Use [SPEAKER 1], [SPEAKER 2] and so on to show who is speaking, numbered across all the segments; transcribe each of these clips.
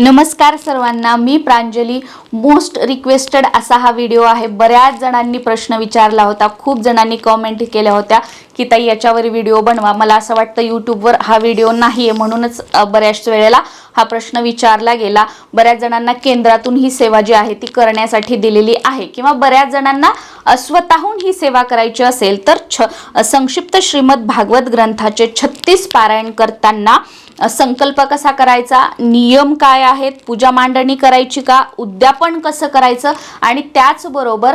[SPEAKER 1] नमस्कार सर्वांना मी Pranjali. Most requested असा हा व्हिडिओ आहे. बऱ्याच जणांनी प्रश्न विचारला होता. खूप जणांनी कॉमेंट केल्या होत्या की ताई याच्यावर व्हिडिओ बनवा. मला असं वाटतं यूट्यूबवर हा व्हिडिओ नाही आहे म्हणूनच बऱ्याच वेळेला हा प्रश्न विचारला गेला. बऱ्याच जणांना केंद्रातून ही सेवा जी आहे ती करण्यासाठी दिलेली आहे. किंवा बऱ्याच जणांना स्वतःहून ही सेवा करायची असेल तर छ संक्षिप्त श्रीमद भागवत ग्रंथाचे छत्तीस पारायण करताना संकल्प कसा करायचा? नियम काय आहेत? पूजा मांडणी करायची का? उद्यापन कसं करायचं? आणि त्याचबरोबर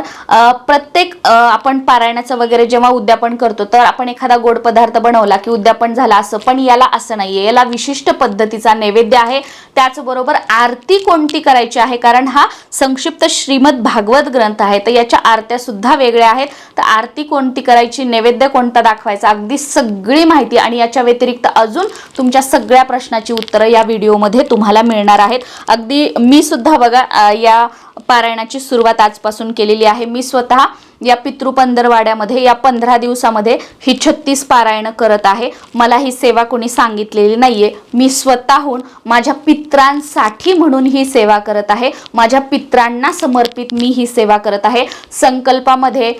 [SPEAKER 1] प्रत्येक आपण पारायणाचं वगैरे जेव्हा उद्यापन करतो तर आपण एखादा गोड पदार्थ बनवला की उद्यापन झाला असं पण याला असं नाहीये. याला विशिष्ट पद्धतीचा नैवेद्य आहे. त्याचबरोबर आरती कोणती करायची आहे? कारण हा संक्षिप्त श्रीमद भागवत ग्रंथ आहे. तर याच्या आरत्या सुद्धा वेगळ्या आहेत. तर आरती कोणती करायची? नैवेद्य कोणता दाखवायचा? अगदी सगळी माहिती. आणि याच्या व्यतिरिक्त अजून तुमच्या सगळ्या प्रश्नाची उत्तरं या व्हिडिओमध्ये तुम्हाला मिळणार आहेत. अगदी मी सुद्धा बघा या पारायणाची सुरुवात आजपासून केलेली आहे. मी स्वतः या पितृ पंधरवाड्यामध्ये या पंधरा दिवसामध्ये ही छत्तीस पारायणं करत आहे. मला ही सेवा कोणी सांगितलेली नाहीये. मी स्वतःहून माझ्या पित्रांसाठी म्हणून ही सेवा करत आहे. माझ्या पित्रांना समर्पित मी ही सेवा करत आहे. संकल्पामध्ये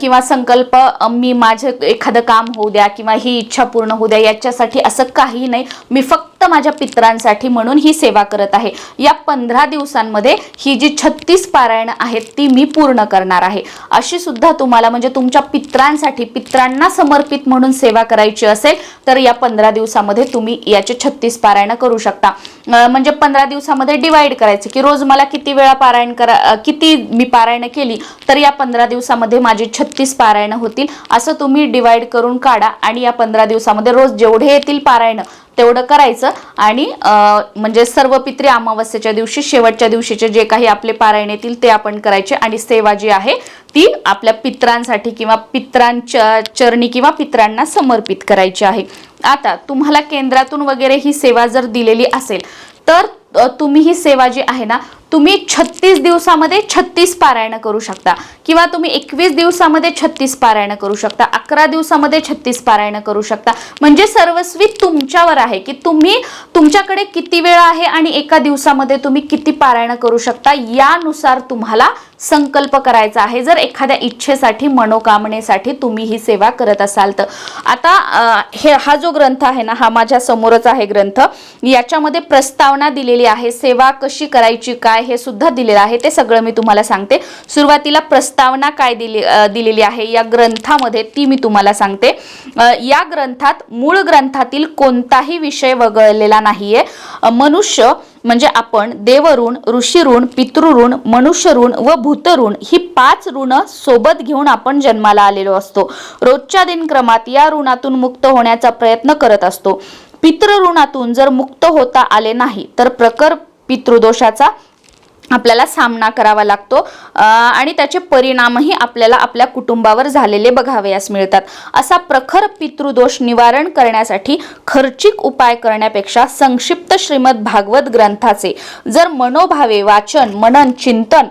[SPEAKER 1] किंवा संकल्प मी माझं एखादं काम होऊ द्या किंवा ही इच्छा पूर्ण होऊ द्या याच्यासाठी असं काही नाही. मी फक्त फक्त माझ्या पित्रांसाठी म्हणून ही सेवा करत आहे. या पंधरा दिवसांमध्ये ही जी छत्तीस पारायणं आहेत ती मी पूर्ण करणार आहे. अशी सुद्धा तुम्हाला म्हणजे तुमच्या पित्रांसाठी पित्रांना समर्पित म्हणून सेवा करायची असेल तर या पंधरा दिवसामध्ये तुम्ही याचे छत्तीस पारायण करू शकता. म्हणजे पंधरा दिवसामध्ये डिवाइड करायचं की रोज मला किती वेळा पारायण करा किती मी पारायण केली तर या पंधरा दिवसामध्ये माझी छत्तीस पारायण होतील. असं तुम्ही डिवाइड करून काढा आणि या पंधरा दिवसामध्ये रोज जेवढे येतील पारायण तेवढं करायचं. आणि म्हणजे सर्व पित्री अमावस्येच्या दिवशी शेवटच्या दिवशीचे जे काही आपले पारायण येतील ते आपण करायचे. आणि सेवा जी आहे ती आपल्या पित्रांसाठी किंवा पित्रांच्या चरणी किंवा पित्रांना समर्पित करायची आहे. आता तुम्हाला केंद्रातून वगैरे ही सेवा जर दिलेली असेल तर तुम्ही ही सेवा जी आहे ना तुम्ही छत्तीस दिवसामध्ये छत्तीस पारायण करू शकता. किंवा तुम्ही एकवीस दिवसामध्ये छत्तीस पारायण करू शकता. अकरा दिवसामध्ये छत्तीस पारायण करू शकता. म्हणजे सर्वस्वी तुमच्यावर आहे की तुम्ही तुमच्याकडे किती वेळ आहे आणि एका दिवसामध्ये तुम्ही किती पारायण करू शकता यानुसार तुम्हाला संकल्प करायचा आहे. जर एखाद्या इच्छेसाठी मनोकामनेसाठी तुम्ही ही सेवा करत असाल तर. आता हे हा जो ग्रंथ आहे ना हा माझ्या समोरच आहे ग्रंथ. याच्यामध्ये प्रस्तावना दिलेली आहे सेवा कशी करायची काय हे सुद्धा दिलेलं आहे. ते सगळं मी तुम्हाला सांगते. सुरुवातीला प्रस्तावना काय दिली दिलेली आहे या ग्रंथामध्ये ती मी तुम्हाला सांगते. या ग्रंथात मूळ ग्रंथातील कोणताही विषय वगळलेला नाहीये. मनुष्य म्हणजे आपण देवऋण ऋषीऋण पितृऋण मनुष्यऋण व भूतऋण ही पाच ऋण सोबत घेऊन आपण जन्माला आलेलो असतो. रोजच्या दिनक्रमात या ऋणातून मुक्त होण्याचा प्रयत्न करत असतो. पितृऋणातून जर मुक्त होता आले नाही तर प्रकर पितृदोषाचा आपल्याला सामना करावा लागतो. आणि त्याचे परिणामही आपल्याला आपल्या कुटुंबावर झालेले बघावयास मिळतात. असा प्रखर पितृदोष निवारण करण्यासाठी खर्चिक उपाय करण्यापेक्षा संक्षिप्त श्रीमद भागवत ग्रंथाचे जर मनोभावे वाचन मनन चिंतन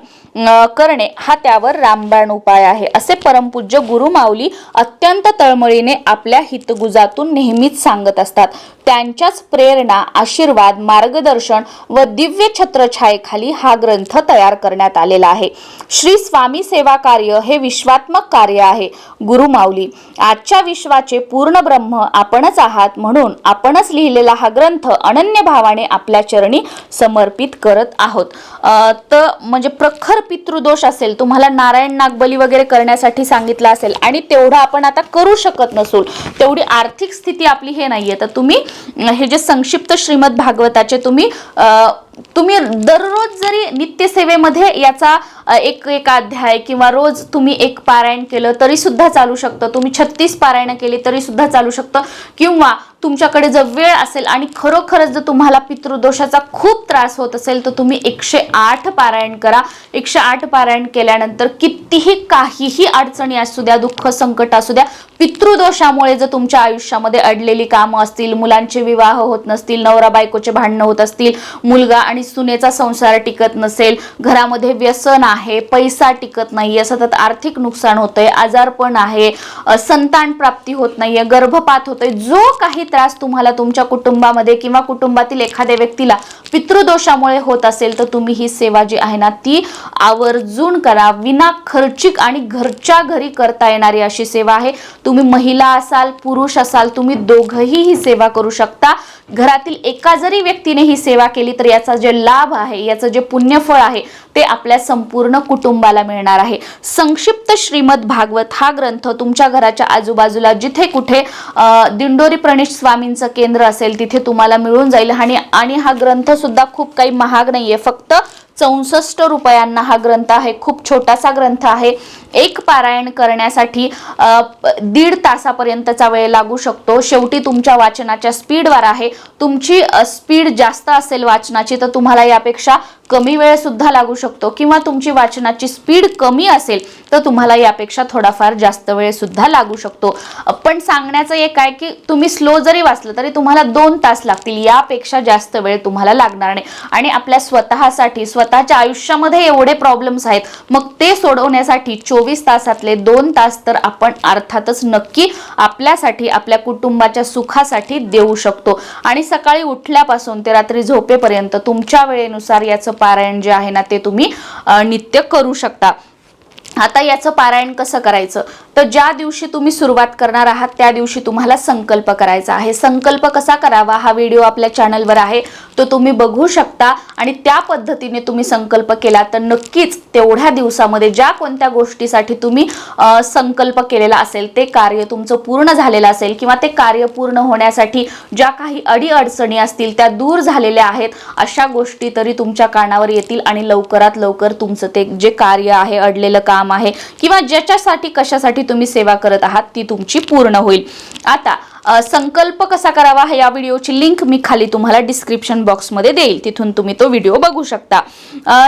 [SPEAKER 1] करणे हा त्यावर रामबाण उपाय आहे. असे परमपूज्य गुरुमाऊली अत्यंत तळमळीने आपल्या हितगुजातून नेहमीच सांगत असतात. त्यांच्याच प्रेरणा आशीर्वाद मार्गदर्शन व दिव्य छत्रछायेखाली हा ग्रंथ तयार करण्यात आलेला आहे. श्री स्वामी सेवा कार्य हे विश्वात्मक कार्य आहे. गुरुमाऊली आजच्या विश्वाचे पूर्ण ब्रह्म आपणच आहात म्हणून आपणच लिहिलेला हा ग्रंथ अनन्य भावाने आपल्या चरणी समर्पित करत आहोत. तर म्हणजे प्रखर पितृदोष असेल तुम्हाला नारायण नागबली वगैरे करण्यासाठी सांगितलं असेल आणि तेवढं आपण आता करू शकत नसूल तेवढी आर्थिक स्थिती आपली हे नाहीये. तर तुम्ही हे जे संक्षिप्त श्रीमद भागवताचे तुम्ही तुम्ही दररोज जरी नित्यसेवेमध्ये याचा एक एक अध्याय किंवा रोज तुम्ही एक पारायण केलं तरी सुद्धा चालू शकतं. तुम्ही छत्तीस पारायण केली तरी सुद्धा चालू शकतं. किंवा तुमच्याकडे जर वेळ असेल आणि खरोखरच जर तुम्हाला पितृदोषाचा खूप त्रास होत असेल तर तुम्ही एकशे आठ पारायण करा. एकशे आठ पारायण केल्यानंतर कितीही काहीही अडचणी असू द्या दुःख संकट असू द्या पितृदोषामुळे जर तुमच्या आयुष्यामध्ये अडलेली कामं असतील मुलांचे विवाह होत नसतील नवरा बायकोचे भांडणं होत असतील मुलगा आणि सुनेचा संसार टिकत नसेल घरामध्ये व्यसन आहे पैसा टिकत नाहीये सतत आर्थिक नुकसान होतंय आजारपण आहे संतान प्राप्ती होत नाहीये गर्भपात होतोय जो काही त्रास तुम्हाला तुमच्या कुटुंबामध्ये किंवा कुटुंबातील एखाद्या व्यक्तीला पितृदोषामुळे होत असेल तर तुम्ही ही सेवा जी आहे ना ती आवर्जून करा. विना खर्चिक आणि घरच्या घरी करता येणारी अशी सेवा आहे. तुम्ही महिला असाल पुरुष असाल तुम्ही दोघंही ही सेवा करू शकता. घरातील एका जरी व्यक्तीने ही सेवा केली तर याचा जे लाभ आहे याचं जे पुण्यफळ आहे ते आपल्या संपूर्ण कुटुंबाला मिळणार आहे. संक्षिप्त श्रीमद भागवत हा ग्रंथ तुमच्या घराच्या आजूबाजूला जिथे कुठे दिंडोरी प्रणित स्वामींचं केंद्र असेल तिथे तुम्हाला मिळून जाईल. आणि आणि हा ग्रंथ सुद्धा खूप काही महाग नाहीये. फक्त चौसष्ट रुपयांना हा ग्रंथ आहे. खूप छोटासा ग्रंथ आहे. एक पारायण करण्यासाठी दीड तासापर्यंतचा वेळ लागू शकतो. शेवटी तुमच्या वाचनाच्या स्पीडवर आहे. तुमची स्पीड जास्त असेल वाचनाची तर तुम्हाला यापेक्षा कमी वेळ सुद्धा लागू शकतो किंवा तुमची वाचनाची स्पीड कमी असेल तर तुम्हाला यापेक्षा थोडाफार जास्त वेळ सुद्धा लागू शकतो. पण सांगण्याचं एक आहे की तुम्ही स्लो जरी वाचलं तरी तुम्हाला दोन तास लागतील. यापेक्षा जास्त वेळ तुम्हाला लागणार नाही. आणि आपल्या स्वतःसाठी स्वतःच्या आयुष्यामध्ये एवढे प्रॉब्लेम्स आहेत. मग ते सोडवण्यासाठी चोवीस तासातले दोन तास तर आपण अर्थातच नक्की आपल्यासाठी आपल्या कुटुंबाच्या सुखासाठी देऊ शकतो. आणि सकाळी उठल्यापासून ते रात्री झोपेपर्यंत तुमच्या वेळेनुसार याचं पारायण जे आहे ना ते तुम्ही नित्य करू शकता. आता याचं पारायण कसं करायचं? तर ज्या दिवशी तुम्ही सुरुवात करणार आहात त्या दिवशी तुम्हाला संकल्प करायचा आहे. संकल्प कसा करावा? हा व्हिडिओ आपल्या चॅनलवर आहे. तो तुम्ही बघू शकता आणि त्या पद्धतीने तुम्ही संकल्प केला तर नक्कीच तेवढ्या दिवसामध्ये ज्या कोणत्या गोष्टीसाठी तुम्ही संकल्प केलेला असेल ते कार्य तुमचं पूर्ण झालेलं असेल किंवा ते कार्य पूर्ण होण्यासाठी ज्या काही अडीअडचणी असतील त्या दूर झालेल्या आहेत अशा गोष्टी तरी तुमच्या कानावर येतील आणि लवकरात लवकर तुमचं ते जे कार्य आहे अडलेलं काम आहे किंवा ज्याच्यासाठी कशासाठी तुम्ही सेवा करत आहात ती तुमची पूर्ण होईल. आता संकल्प कसा करावा हा या व्हिडिओची लिंक मी खाली तुम्हाला डिस्क्रिप्शन बॉक्समध्ये देईल. तिथून तुम्ही तो व्हिडिओ बघू शकता.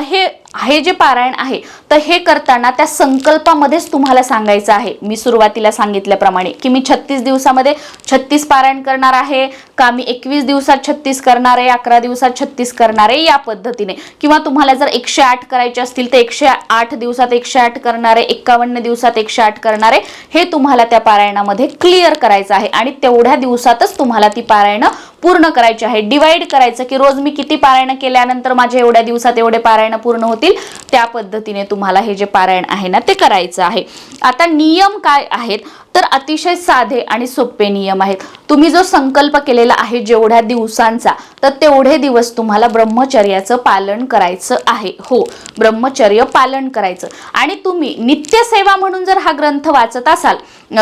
[SPEAKER 1] हे हे जे पारायण आहे तर हे करताना त्या संकल्पामध्येच तुम्हाला सांगायचं आहे. मी सुरुवातीला सांगितल्याप्रमाणे की मी छत्तीस दिवसामध्ये छत्तीस पारायण करणार आहे का मी एकवीस दिवसात छत्तीस करणार आहे अकरा दिवसात छत्तीस करणार आहे या पद्धतीने. किंवा तुम्हाला जर एकशे आठ करायचे असतील तर एकशे आठ दिवसात एकशे आठ करणार आहे एक्कावन्न दिवसात एकशे आठ करणार आहे हे तुम्हाला त्या पारायणामध्ये क्लिअर करायचं आहे. आणि तेवढ्या दिवसातच तुम्हाला ती पारायणं पूर्ण करायचे आहे. डिवाइड करायचं की रोज मी किती पारायण केल्यानंतर माझ्या एवढ्या दिवसात एवढे पारायण पूर्ण होतील? त्या पद्धतीने तुम्हाला हे जे पारायण आहे ना ते करायचं आहे. आता नियम काय आहेत? तर अतिशय साधे आणि सोपे नियम आहेत. तुम्ही जो संकल्प केलेला आहे जेवढ्या दिवसांचा तर तेवढे दिवस तुम्हाला ब्रह्मचर्याचं पालन करायचं आहे. हो ब्रह्मचर्य पालन करायचं. आणि तुम्ही नित्यसेवा म्हणून जर हा ग्रंथ वाचत असाल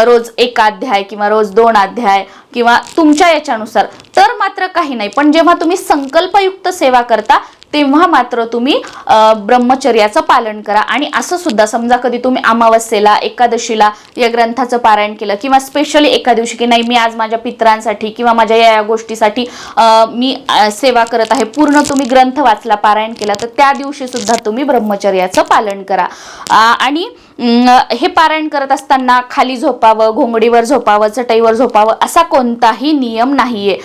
[SPEAKER 1] रोज एक अध्याय किंवा रोज दोन अध्याय किंवा तुमच्या याच्यानुसार तर मात्र काही नाही. पण जेव्हा तुम्ही संकल्पयुक्त सेवा करता तेव्हा मात्र तुम्ही ब्रह्मचर्याचं पालन करा. आणि असं सुद्धा समजा कधी तुम्ही अमावस्येला एकादशीला या ग्रंथाचं पारायण केलं किंवा स्पेशली एका दिवशी की नाही मी आज माझ्या पित्रांसाठी किंवा माझ्या या या गोष्टीसाठी मी सेवा करत आहे पूर्ण तुम्ही ग्रंथ वाचला पारायण केला तर त्या दिवशी सुद्धा तुम्ही ब्रह्मचर्याचं पालन करा. आणि हे पारायण करत असताना खाली झोपावं घोंगडीवर झोपावं चटईवर झोपावं असा कोणताही नियम नाहीये.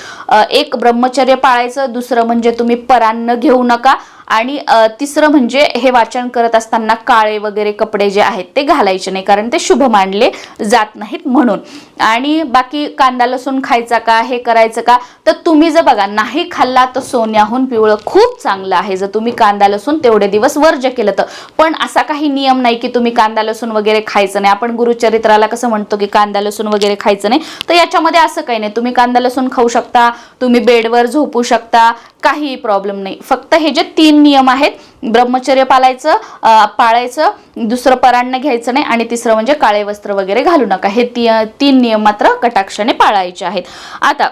[SPEAKER 1] एक ब्रह्मचर्य पाळायचं दुसरं म्हणजे तुम्ही परान्न घेऊ नका. आणि तिसरं म्हणजे हे वाचन करत असताना काळे वगैरे कपडे जे आहेत ते घालायचे नाही कारण ते शुभ मानले जात नाहीत म्हणून. आणि बाकी कांदा लसूण खायचा का हे करायचं का तर तुम्ही जर बघा नाही खाल्ला तर सोन्याहून पिवळं खूप चांगलं आहे. जर तुम्ही कांदा लसूण तेवढे दिवस वर्ज केलं तर. पण असा काही नियम नाही की तुम्ही कांदा लसूण वगैरे खायचं नाही. आपण गुरुचरित्राला कसं म्हणतो की कांदा लसूण वगैरे खायचं नाही तर याच्यामध्ये असं काही नाही. तुम्ही कांदा लसूण खाऊ शकता तुम्ही बेडवर झोपू शकता काही प्रॉब्लेम नाही. फक्त हे जे तीन नियम आहेत. ब्रह्मचर्य पाळायचं पाळायचं दुसरं परान्न घ्यायचं नाही आणि तिसरं म्हणजे काळे वस्त्र वगैरे घालू नका. हे ती तीन नियम मात्र कटाक्षाने पाळायचे आहेत. आता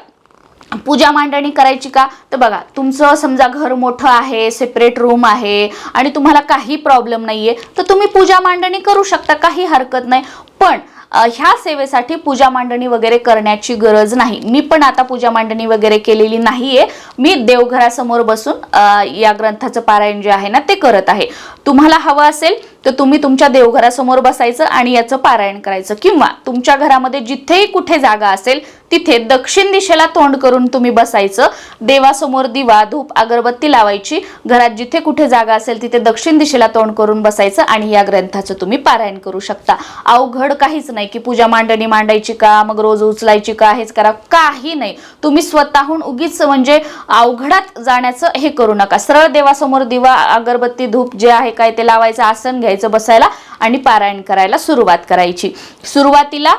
[SPEAKER 1] पूजा मांडणी करायची का? तर बघा तुमचं समजा घर मोठं आहे सेपरेट रूम आहे आणि तुम्हाला काही प्रॉब्लेम नाहीये तर तुम्ही पूजा मांडणी करू शकता काही हरकत नाही. पण ह्या सेवेसाठी पूजा मांडणी वगैरे करण्याची गरज नाही. मी पण आता पूजा मांडणी वगैरे केलेली नाहीये. मी देवघरासमोर बसून या ग्रंथाचं पारायण जे आहे ना ते करत आहे. तुम्हाला हवं असेल तर तुम्ही तुमच्या देवघरासमोर बसायचं आणि याचं पारायण करायचं. किंवा तुमच्या घरामध्ये जिथेही कुठे जागा असेल तिथे दक्षिण दिशेला तोंड करून तुम्ही बसायचं. देवासमोर दिवा धूप अगरबत्ती लावायची. घरात जिथे कुठे जागा असेल तिथे दक्षिण दिशेला तोंड करून बसायचं आणि या ग्रंथाचं तुम्ही पारायण करू शकता. अवघड काहीच नाही की पूजा मांडणी मांडायची का मग रोज उचलायची का हेच करा काही नाही. तुम्ही स्वतःहून उगीच म्हणजे अवघडात जाण्याचं हे करू नका. सरळ देवासमोर दिवा अगरबत्ती धूप जे आहे काय ते लावायचं आसन घ्यायचं. बसायला आणि पारायण करायला सुरुवात करायची. सुरुवातीला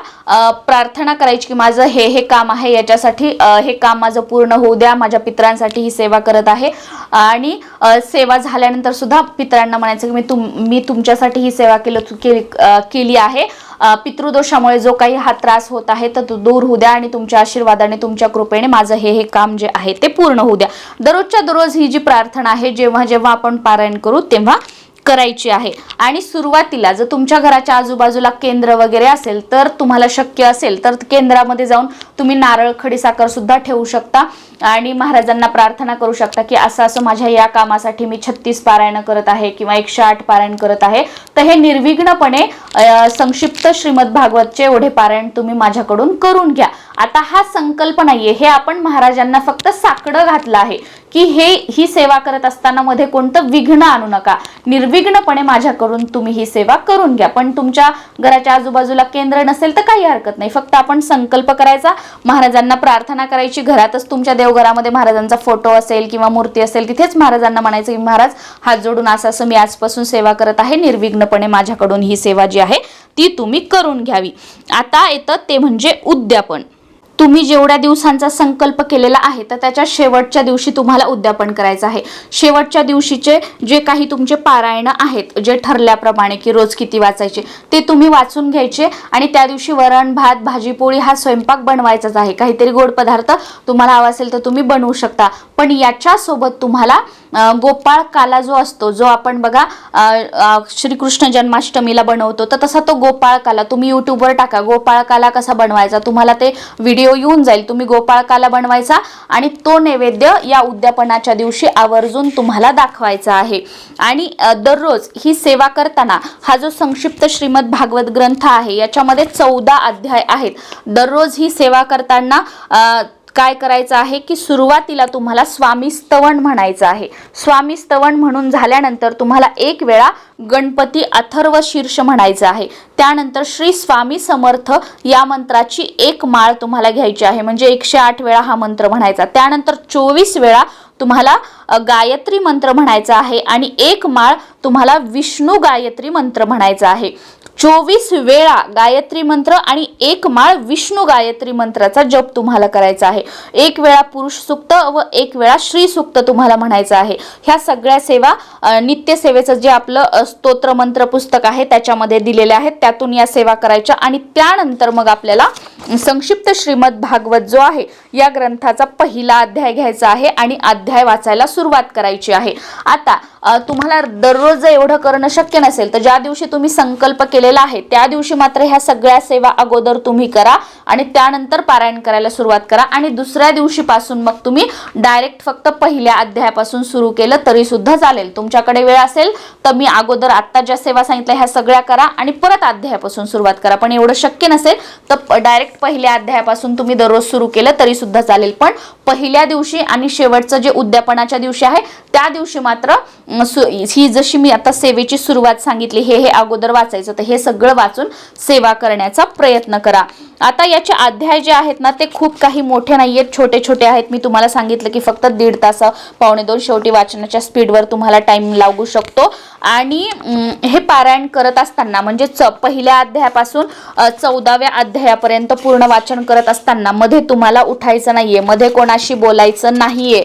[SPEAKER 1] प्रार्थना करायची की माझं हे हे काम आहे याच्यासाठी हे काम माझं पूर्ण होऊ द्या माझ्या पितरांसाठी ही सेवा करत आहे. आणि सेवा झाल्यानंतर सुद्धा पितरांना म्हणायचं की मी तुम मी तुमच्यासाठी ही सेवा केलं केली आहे. पितृदोषामुळे जो काही हा त्रास होत आहे तर तो दूर होऊ द्या आणि तुमच्या आशीर्वादाने तुमच्या कृपेने माझं हे हे काम जे आहे ते पूर्ण होऊ द्या. दररोजच्या दररोज ही जी प्रार्थना आहे जेव्हा जेव्हा आपण पारायण करू तेव्हा करायची आहे. आणि सुरुवातीला जर तुमच्या घराच्या आजूबाजूला केंद्र वगैरे असेल तर तुम्हाला शक्य असेल तर केंद्रामध्ये जाऊन तुम्ही नारळ खडीसाखर सुद्धा ठेवू शकता. आणि महाराजांना प्रार्थना करू शकता की असं असं माझ्या या कामासाठी मी छत्तीस पारायण करत आहे किंवा एकशे आठ पारायण करत आहे. तर हे निर्विघ्नपणे संक्षिप्त श्रीमद भागवतचे एवढे पारायण तुम्ही माझ्याकडून करून घ्या. आता हा संकल्प नाहीये. हे आपण महाराजांना फक्त साकडं घातलं आहे. की हे ही सेवा करत असताना मध्ये कोणतं विघ्न आणू नका. निर्विघ्नपणे माझ्याकडून तुम्ही ही सेवा करून घ्या. पण तुमच्या घराच्या आजूबाजूला केंद्र नसेल तर काही हरकत नाही. फक्त आपण संकल्प करायचा. महाराजांना प्रार्थना करायची. घरातच तुमच्या देवघरामध्ये महाराजांचा फोटो असेल किंवा मूर्ती असेल तिथेच महाराजांना म्हणायचं की महाराज हात जोडून असं असं मी आजपासून सेवा करत आहे. निर्विघ्नपणे माझ्याकडून ही सेवा जी आहे ती तुम्ही करून घ्यावी. आता येतं ते म्हणजे उद्यापन. तुम्ही जेवढ्या दिवसांचा संकल्प केलेला आहे तर त्याच्या शेवटच्या दिवशी तुम्हाला उद्यापन करायचं आहे. शेवटच्या दिवशीचे जे काही तुमचे पारायणं आहेत जे ठरल्याप्रमाणे की रोज किती वाचायचे ते तुम्ही वाचून घ्यायचे आणि त्या दिवशी वरण भात भाजीपोळी हा स्वयंपाक बनवायचाच आहे. काहीतरी गोड पदार्थ तुम्हाला हवा असेल तर तुम्ही बनवू शकता. पण याच्यासोबत तुम्हाला गोपाळ काला जो असतो जो आपण बघा श्रीकृष्ण जन्माष्टमीला बनवतो तर तसा तो गोपाळ काला. तुम्ही युट्यूबवर टाका गोपाळ काला कसा बनवायचा? तुम्हाला ते व्हिडिओ येऊन जाईल. तुम्ही गोपाळकाला बनवायचा आणि तो नैवेद्य या उद्यापनाच्या दिवशी आवर्जून तुम्हाला दाखवायचा आहे. आणि दररोज ही सेवा करताना हा जो संक्षिप्त श्रीमद भागवत ग्रंथ आहे याच्यामध्ये चौदा अध्याय आहेत. दररोज ही सेवा करताना काय करायचं आहे की सुरुवातीला तुम्हाला स्वामीस्तवन म्हणायचं आहे. स्वामीस्तवन म्हणून झाल्यानंतर तुम्हाला एक वेळा गणपती अथर्व शीर्ष म्हणायचं आहे. त्यानंतर श्री स्वामी समर्थ या मंत्राची एक माळ तुम्हाला घ्यायची आहे. म्हणजे एकशे आठ वेळा हा मंत्र म्हणायचा. त्यानंतर चोवीस वेळा तुम्हाला गायत्री मंत्र म्हणायचा आहे आणि एक माळ तुम्हाला विष्णू गायत्री मंत्र म्हणायचा आहे. चोवीस वेळा गायत्री मंत्र आणि एक माळ विष्णू गायत्री मंत्राचा जप तुम्हाला करायचा आहे. एक वेळा पुरुष सुक्त व एक वेळा श्री सुक्त तुम्हाला म्हणायचं आहे. ह्या सगळ्या सेवा नित्यसेवेचं नित्य सेवेचं जे आपलं स्तोत्रमंत्र स्तोत्र मंत्र पुस्तक आहे त्याच्यामध्ये दिलेले आहेत. त्यातून या सेवा करायच्या आणि त्यानंतर मग आपल्याला संक्षिप्त श्रीमद भागवत जो आहे या ग्रंथाचा पहिला अध्याय घ्यायचा आहे आणि अध्याय वाचायला सुरुवात करायची आहे. आता तुम्हाला दररोज एवढं करणं शक्य नसेल तर ज्या दिवशी तुम्ही संकल्प केलेला आहे त्या दिवशी मात्र ह्या सगळ्या सेवा अगोदर तुम्ही करा आणि त्यानंतर पारायण करायला सुरुवात करा आणि दुसऱ्या दिवशीपासून मग तुम्ही डायरेक्ट फक्त पहिल्या अध्यायापासून सुरू केलं तरी सुद्धा चालेल. तुमच्याकडे वेळ असेल तर मी अगोदर आत्ता ज्या सेवा सांगितल्या ह्या सगळ्या करा आणि परत अध्यायापासून सुरुवात करा. पण एवढं शक्य नसेल तर डायरेक्ट पहिल्या अध्यायापासून तुम्ही दररोज सुरू केलं तरी सुद्धा चालेल. पण पहिल्या दिवशी आणि शेवटचं जे उद्यापनाच्या दिवशी आहे त्या दिवशी मात्र ही जशी मी आता सेवेची सुरुवात सांगितली हे हे अगोदर वाचायचं तर हे सगळं वाचून सेवा करण्याचा प्रयत्न करा. आता याचे अध्याय जे आहेत ना ते खूप काही मोठे नाही आहेत छोटे छोटे आहेत. मी तुम्हाला सांगितलं की फक्त दीड तास पावणे दोन शेवटी वाचनाच्या स्पीडवर तुम्हाला टाईम लागू शकतो. आणि हे पारायण करत असताना म्हणजे च पहिल्या अध्यायापासून चौदाव्या अध्यायापर्यंत पूर्ण वाचन करत असताना मध्ये तुम्हाला उठायचं नाहीये मध्ये कोणाशी बोलायचं नाहीये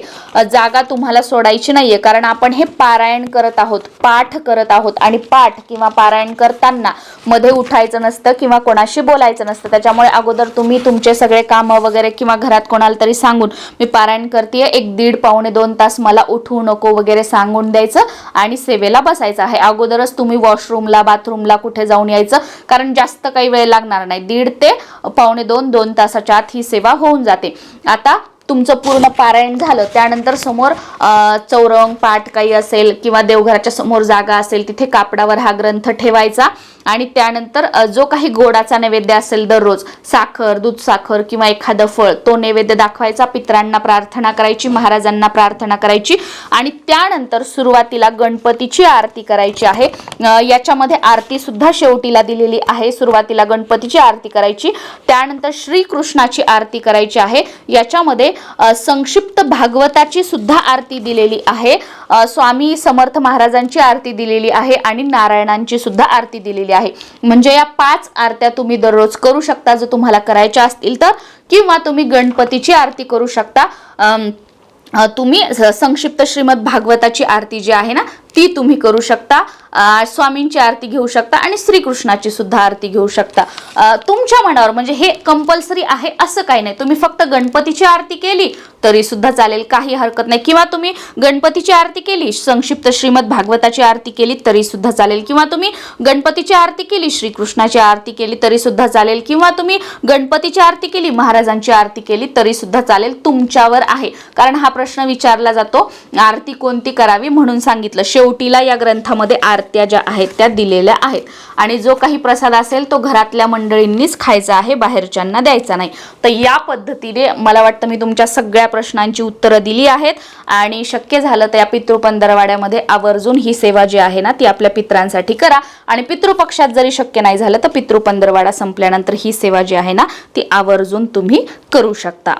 [SPEAKER 1] जागा तुम्हाला सोडायची नाहीये. कारण आपण हे पारायण करत आहोत पाठ करत आहोत. आणि पाठ किंवा पारायण करताना मध्ये उठायचं नसतं किंवा कोणाशी बोलायचं नसतं. त्याच्यामुळे अगोदर तुम्ही तुमचे सगळे कामं वगैरे किंवा घरात कोणाला तरी सांगून मी पारायण करते एक दीड पावणे दोन तास मला उठवू नको वगैरे सांगून द्यायचं आणि सेवेला बसायचं आहे. अगोदरच तुम्ही वॉशरूमला बाथरूमला कुठे जाऊन यायचं कारण जास्त काही वेळ लागणार नाही. दीड ते पावणे दोन दोन तासाच्या आत ही सेवा होऊन जाते. आता तुमचं पूर्ण पारायण झालं. त्यानंतर समोर चौरंग पाठ काही असेल किंवा देवघराच्या समोर जागा असेल तिथे कापडावर हा ग्रंथ ठेवायचा. आणि त्यानंतर जो काही गोडाचा नैवेद्य असेल दररोज साखर दूध साखर किंवा एखादं फळ तो नैवेद्य दाखवायचा पित्रांना प्रार्थना करायची महाराजांना प्रार्थना करायची आणि त्यानंतर सुरुवातीला गणपतीची आरती करायची आहे. याच्यामध्ये आरती सुद्धा शेवटीला दिलेली आहे. सुरुवातीला गणपतीची आरती करायची त्यानंतर श्रीकृष्णाची आरती करायची आहे. याच्यामध्ये संक्षिप्त भागवताची सुद्धा आरती दिलेली आहे. स्वामी समर्थ महाराजांची आरती दिलेली आहे आणि नारायणांची सुद्धा आरती दिलेली आहे. म्हणजे या पाच आरत्या तुम्ही दररोज करू शकता जर तुम्हाला करायच्या असतील तर किंवा तुम्ही गणपतीची आरती करू शकता. तुम्ही संक्षिप्त श्रीमद भागवताची आरती जी आहे ना ती तुम्ही करू शकता. स्वामींची आरती घेऊ शकता आणि श्रीकृष्णाची सुद्धा आरती घेऊ शकता. तुमच्या मनावर म्हणजे हे कंपल्सरी आहे असं काही नाही. तुम्ही फक्त गणपतीची आरती केली तरी सुद्धा चालेल काही हरकत नाही. किंवा तुम्ही गणपतीची आरती केली संक्षिप्त श्रीमद भागवताची आरती केली तरी सुद्धा चालेल. किंवा तुम्ही गणपतीची आरती केली श्रीकृष्णाची आरती केली तरी सुद्धा चालेल. किंवा तुम्ही गणपतीची आरती केली महाराजांची आरती केली तरी सुद्धा चालेल तुमच्यावर आहे. कारण हा प्रश्न विचारला जातो आरती कोणती करावी म्हणून सांगितलं. शेवटीला या ग्रंथामध्ये आरत्या ज्या आहेत त्या दिलेल्या आहेत. आणि जो काही प्रसाद असेल तो घरातल्या मंडळींनीच खायचा आहे बाहेरच्यांना द्यायचा नाही. तर या पद्धतीने मला वाटतं मी तुमच्या सगळ्या प्रश्नांची उत्तरं दिली आहेत. आणि शक्य झालं तर या पितृपंधरवाड्यामध्ये आवर्जून ही सेवा जी आहे ना ती आपल्या पित्रांसाठी करा. आणि पितृपक्षात जरी शक्य नाही झालं तर पितृपंधरवाडा संपल्यानंतर ही सेवा जी आहे ना ती आवर्जून तुम्ही करू शकता.